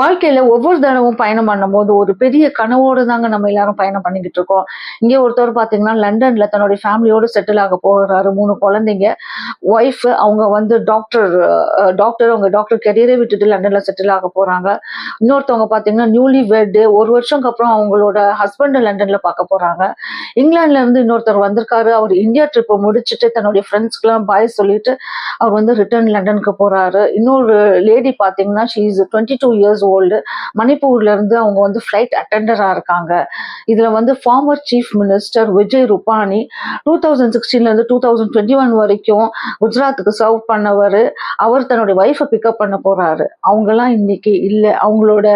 வாழ்க்கையில ஒவ்வொரு தடவும் பயணம் பண்ணும்போது ஒரு பெரிய கனவோடு தாங்க நம்ம எல்லாரும் பயணம் பண்ணிக்கிட்டு இருக்கோம். இங்கே ஒருத்தர் பார்த்தீங்கன்னா லண்டன்ல தன்னுடைய ஃபேமிலியோடு செட்டில் ஆக போகிறாரு மூணு குழந்தைங்க. ஒய்ஃப் அவங்க வந்து டாக்டர் டாக்டர் அவங்க டாக்டர் கெரியரை விட்டுட்டு லண்டன்ல செட்டில் ஆக போறாங்க. இன்னொருத்தவங்க பார்த்தீங்கன்னா நியூலி வெட்டு ஒரு வருஷம்க்கு அப்புறம் அவங்களோட ஹஸ்பண்ட் லண்டன்ல பார்க்க போறாங்க. இங்கிலாந்துல இருந்து இன்னொருத்தர் வந்திருக்காரு. அவர் இந்தியா ட்ரிப்பை முடிச்சுட்டு தன்னுடைய ஃப்ரெண்ட்ஸ்க்குலாம் பாய் சொல்லிட்டு அவர் வந்து ரிட்டர்ன் லண்டனுக்கு போறாரு. இன்னொரு லேடி பார்த்தீங்கன்னா she is twenty two years old மணிப்பூர்ல இருந்து அவங்க வந்து ஃப்ளைட் அட்டெண்டராக இருக்காங்க. இதுல வந்து former chief minister Vijay Rupani two thousand சிக்ஸ்டீன்ல இருந்து டூ தௌசண்ட் டுவெண்ட்டி ஒன் வரைக்கும் குஜராத்துக்கு சர்வ் பண்ணவர். அவர் தன்னுடைய ஒய்ஃபை பிக்கப் பண்ண போறாரு. அவங்கெல்லாம் இன்னைக்கு இல்லை. அவங்களோட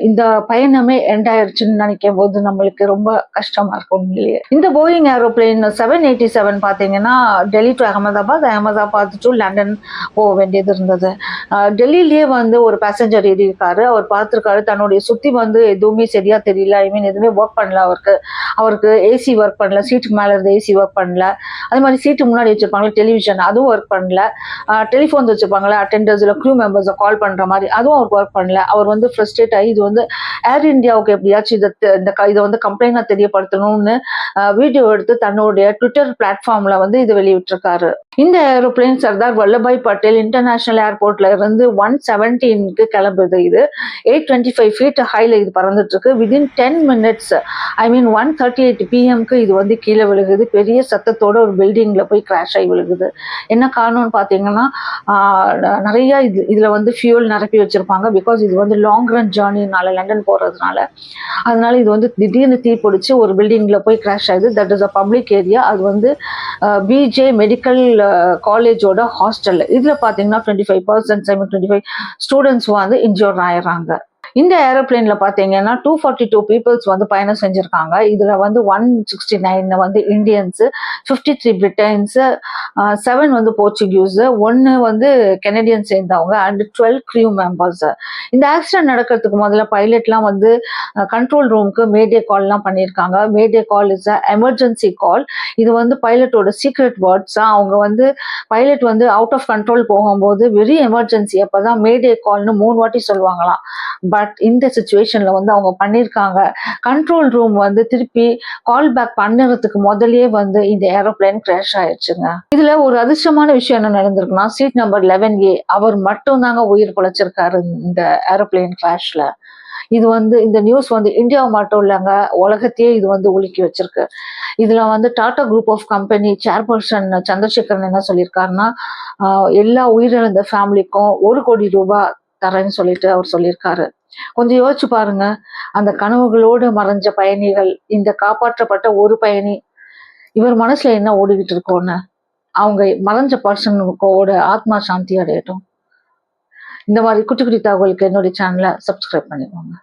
இந்த பயணமே எண்ட் ஆயிடுச்சுன்னு நினைக்கும் போது நம்மளுக்கு ரொம்ப கஷ்டமா இருக்கும் உண்மையிலேயே. இந்த Boeing aeroplane seven eighty seven பார்த்தீங்கன்னா Delhi to Ahmedabad Ahmedabad to London போக வேண்டியது இருந்தது. டெல்லியிலேயே வந்து ஒரு பேசஞ்சர் ஏறி இருக்காரு அவர் பார்த்துருக்காரு. தன்னுடைய சுத்தி வந்து எதுவுமே சரியா தெரியல. ஐ மீன் எதுவுமே ஒர்க் பண்ணல அவருக்கு. அவருக்கு ஏசி ஒர்க் பண்ணல. சீட்டுக்கு மேல இருந்த ஏசி ஒர்க் பண்ணல. அதே மாதிரி சீட்டு முன்னாடி வச்சிருப்பாங்களே டெலிவிஷன் அதுவும் ஒர்க் பண்ணல. டெலிஃபோன்ஸ் வச்சிருப்பாங்களே அட்டெண்டர்ஸ் இல்லை க்ரூ மெம்பர்ஸை கால் பண்ற மாதிரி அதுவும் அவருக்கு ஒர்க் பண்ணல. அவர் வந்து ஃப்ரஸ்ட்ரேட் ஆகி இது வந்து ஏர் இந்தியாவுக்கு எப்படியாச்சும் இதை தெ- இந்த இதை வந்து கம்ப்ளைண்டா தெரியப்படுத்தணும்னு வீடியோ எடுத்து தன்னுடைய ட்விட்டர் பிளாட்ஃபார்ம்ல வந்து இது வெளியிட்டிருக்காரு. இந்த ஏரோப்ளேன் சர்தார் வல்லபாய் பட்டேல் இன்டர்நேஷனல் ஏர்போர்ட்ல இருந்து ஒன் செவன்டீனுக்கு கிளம்புது இது. எயிட் டுவெண்ட்டி ஃபைவ் ஃபீட் ஹைல இது பறந்துட்டு இருக்கு within ten minutes I mean one thirty eight பிஎம்க்கு இது வந்து கீழே விழுகுது. பெரிய சத்தத்தோட ஒரு பில்டிங்ல போய் கிராஷ் ஆகி விழுகுது. என்ன காரணம்னு பார்த்தீங்கன்னா நிறைய இது இதுல வந்து ஃபியூல் நிரப்பி வச்சிருப்பாங்க. பிகாஸ் இது வந்து லாங் ரன் ஜேர்னினால லண்டன் போறதுனால. அதனால இது வந்து திடீர்னு தீ பிடிச்சி ஒரு பில்டிங்ல போய் கிராஷ் ஆகுது. That is a public area அது வந்து பிஜே மெடிக்கல் காலேஜோட ஹாஸ்டல்ல இதுல பாத்தீங்கன்னா twenty five percent twenty five students வந்து இன்ஜூர் ஆயிடுறாங்க. இந்த ஏரோப்ளேன்ல பாத்தீங்கன்னா டூ ஃபார்ட்டி டூ பீப்புள்ஸ் வந்து பயணம் செஞ்சிருக்காங்க. இதுல வந்து ஒன் சிக்ஸ்டி நைன் வந்து Indians fifty three Britons seven வந்து போர்ச்சுகீஸ் ஒன்னு வந்து கெனடியன் சேர்ந்தவங்க அண்ட் டுவெல் க்ரூ மெம்பர்ஸ் இந்த ஆக்சிடென்ட் நடக்கிறதுக்கு முதல்ல பைலட்லாம் வந்து கண்ட்ரோல் ரூமுக்கு மேடே கால்லாம் பண்ணியிருக்காங்க மேடே கால் இஸ் அ எமர்ஜென்சி கால் இது வந்து பைலட்டோட சீக்ரெட் வேர்ட்ஸ் அவங்க வந்து பைலட் வந்து அவுட் ஆஃப் கண்ட்ரோல் போகும்போது வெரி எமர்ஜென்சி அப்பதான் மேடே கால்னு மூணு வாட்டி சொல்லுவாங்களாம். பட் இந்த சுச்சுவேஷன்ல வந்து அவங்க பண்ணியிருக்காங்க கண்ட்ரோல் ரூம் வந்து திருப்பி கால் பேக் பண்ணுறதுக்கு முதல்லயே வந்து இந்த ஏரோப்ளேன் கிராஷ் ஆயிடுச்சுங்க. இதுல ஒரு அதிர்ஷ்டமான விஷயம் என்ன நடந்திருக்குன்னா சீட் நம்பர் லெவன் ஏ அவர் மட்டும் தாங்க உயிர் பிழைச்சிருக்காரு இந்த ஏரோப்ளேன் கிராஷ்ல இது வந்து இந்த நியூஸ் வந்து இந்தியா மட்டும் இல்லைங்க உலகத்தையே இது வந்து உலுக்கி வச்சிருக்கு. இதுல வந்து Tata group of company chairperson Chandrasekaran என்ன சொல்லியிருக்காருன்னா எல்லா உயிரிழந்த ஃபேமிலிக்கும் ஒரு கோடி ரூபாய் தரேன்னு சொல்லிட்டு அவர் சொல்லியிருக்காரு. கொஞ்சம் யோசிச்சு பாருங்க. அந்த கனவுகளோடு மறைஞ்ச பயணிகள் இந்த காப்பாற்றப்பட்ட ஒரு பயணி இவர் மனசுல என்ன ஓடிக்கிட்டு இருக்கோன்னு அவங்க மறைஞ்ச பர்சனுக்கோட ஆத்மா சாந்தி அடையட்டும். இந்த மாதிரி குட்டி குட்டி தகவலுக்கு என்னுடைய சேனலை சப்ஸ்கிரைப் பண்ணிக்கோங்க.